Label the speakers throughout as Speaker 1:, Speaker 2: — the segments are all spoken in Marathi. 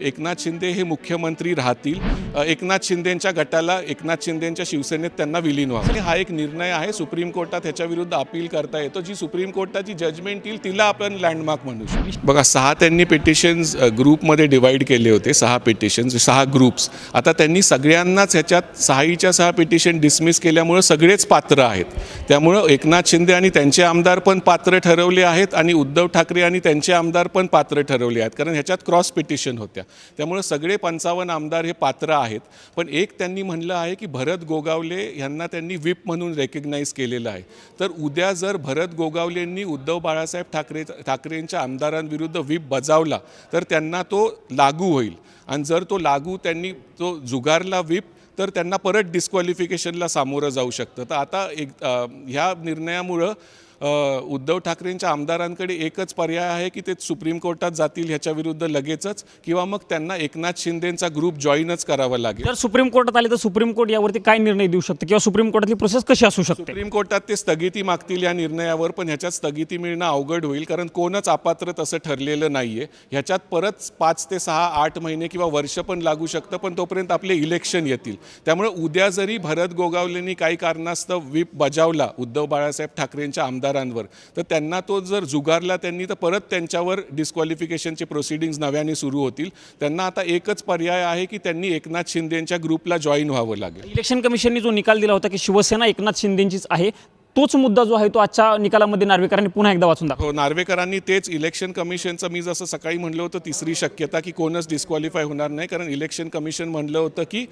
Speaker 1: एकनाथ शिंदे हे मुख्यमंत्री राहतील. एकनाथ शिंदेंच्या गटाला एकनाथ शिंदेंच्या शिवसेनेत त्यांना विलीन व्हावं. हा एक निर्णय आहे. सुप्रीम कोर्टात ह्याच्या विरुद्ध अपील करता येतो. जी सुप्रीम कोर्टाची जजमेंट येईल तिला आपण लँडमार्क म्हणू शकतो. बघा सहा त्यांनी पिटिशन्स ग्रुपमध्ये डिवाईड केले होते. सहा पिटिशन्स सहा ग्रुप्स आता त्यांनी सगळ्यांनाच ह्याच्यात सहाईच्या सहा पिटिशन डिसमिस केल्यामुळं सगळेच पात्र आहेत. त्यामुळं एकनाथ शिंदे आणि त्यांचे आमदार पण पात्र ठरवले आहेत आणि उद्धव ठाकरे आणि त्यांचे आमदार पण पात्र ठरवले आहेत. कारण ह्याच्यात क्रॉस पिटिशन होत्या. त्यामुळं सगळे पंचावन्न आमदार हे पात्र आहेत. पण एक त्यांनी म्हणलं आहे की भरत गोगावले यांना त्यांनी व्हिप म्हणून रेकग्नाईज केलेलं आहे. तर उद्या जर भरत गोगावलेंनी उद्धव बाळासाहेब ठाकरे ठाकरेंच्या आमदारांविरुद्ध व्हीप बजावला तर त्यांना तो लागू होईल. आणि जर तो लागू त्यांनी तो जुगारला व्हीप तर त्यांना परत डिस्क्वालिफिकेशनला सामोरं जाऊ शकतं. तर आता एक ह्या निर्णयामुळं उद्धव ठाकरेंच्या आमदारांकडे एकच पर्याय आहे की ते सुप्रीम कोर्टात जातील ह्याच्या विरुद्ध लगेचच किंवा मग त्यांना एकनाथ शिंदेंचा ग्रुप जॉईनच करावा लागेल.
Speaker 2: जर सुप्रीम कोर्टात आले तर सुप्रीम कोर्ट यावरती काय निर्णय देऊ शकते? किंवा सुप्रीम कोर्टातली प्रोसेस कशी असू शकते?
Speaker 1: सुप्रीम कोर्टात ते स्थगिती मागतील या निर्णयावर पण ह्याच्यात स्थगिती मिळणं अवघड होईल कारण कोणच अपात्र तसं ठरलेलं नाहीये. ह्याच्यात परत पाच ते सहा आठ महिने किंवा वर्ष पण लागू शकतं पण तोपर्यंत आपले इलेक्शन येतील. त्यामुळे उद्या जरी भरत गोगावलेंनी काही कारणास्तव व्हीप बजावला उद्धव बाळासाहेब ठाकरेंच्या मतदारांवर तर त्यांना तो जर जुगारला त्यांनी तर परत त्यांच्यावर डिस्क्वालिफिकेशनचे प्रोसिडिंग्स नव्याने सुरू होतील. त्यांना आता एकच पर्याय आहे की त्यांनी एकनाथ शिंदेंच्या ग्रुपला जॉईन व्हावं लागेल.
Speaker 2: इलेक्शन कमिशनने जो निकाल दिला होता की शिवसेना एकनाथ शिंदेंचीच आहे तोच मुद्दा जो आहे तो आजच्या निकालामध्ये नार्वेकरांनी पुन्हा एकदा वाचून दाखवला.
Speaker 1: हो नार्वेकरांनी तेच इलेक्शन कमिशनचं मी जसं सकाळी म्हणलं होतं तिसरी शक्यता की कोणच डिस्क्वालिफाय होणार नाही कारण इलेक्शन कमिशन म्हणलं होतं की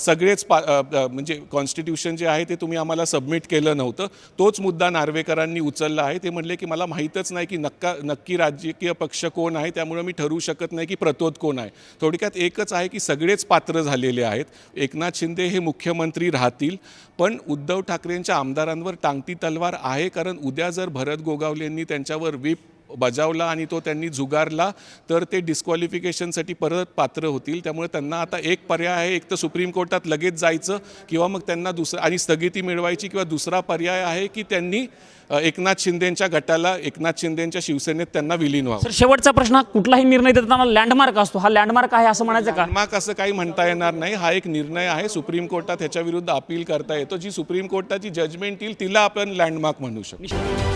Speaker 1: सगळेच पा म्हणजे कॉन्स्टिट्यूशन जे आहे ते तुम्ही आम्हाला सबमिट केलं नव्हतं. तोच मुद्दा नार्वेकरांनी उचलला आहे. ते म्हणले की मला माहीतच नाही की नक्का नक्की राजकीय पक्ष कोण आहे त्यामुळे मी ठरवू शकत नाही की प्रतोद कोण आहे. थोडक्यात एकच आहे की सगळेच पात्र झालेले आहेत. एकनाथ शिंदे हे मुख्यमंत्री राहतील पण उद्धव ठाकरेंच्या आमदारांवर ती तलवार आहे कारण उद्या जर भरत गोगावलेंनी त्यांच्यावर व्हीप बजावला आणि तो त्यांनी जुगारला तर ते डिस्क्वालिफिकेशनसाठी परत पात्र होतील. त्यामुळे त्यांना आता एक पर्याय आहे एक तर सुप्रीम कोर्टात लगेच जायचं किंवा मग त्यांना दुसरं आणि स्थगिती मिळवायची किंवा दुसरा पर्याय आहे की त्यांनी एकनाथ शिंदेंच्या गटाला एकनाथ शिंदेंच्या शिवसेनेत त्यांना विलीन व्हावं.
Speaker 2: शेवटचा प्रश्न कुठलाही निर्णय देताना लँडमार्क असतो. हा लँडमार्क आहे असं म्हणायचं का?
Speaker 1: लँडमार्क असं काही म्हणता येणार नाही. हा एक निर्णय आहे. सुप्रीम कोर्टात ह्याच्या विरुद्ध अपील करता येतो. जी सुप्रीम कोर्टाची जजमेंट येईल तिला आपण लँडमार्क म्हणू शकतो.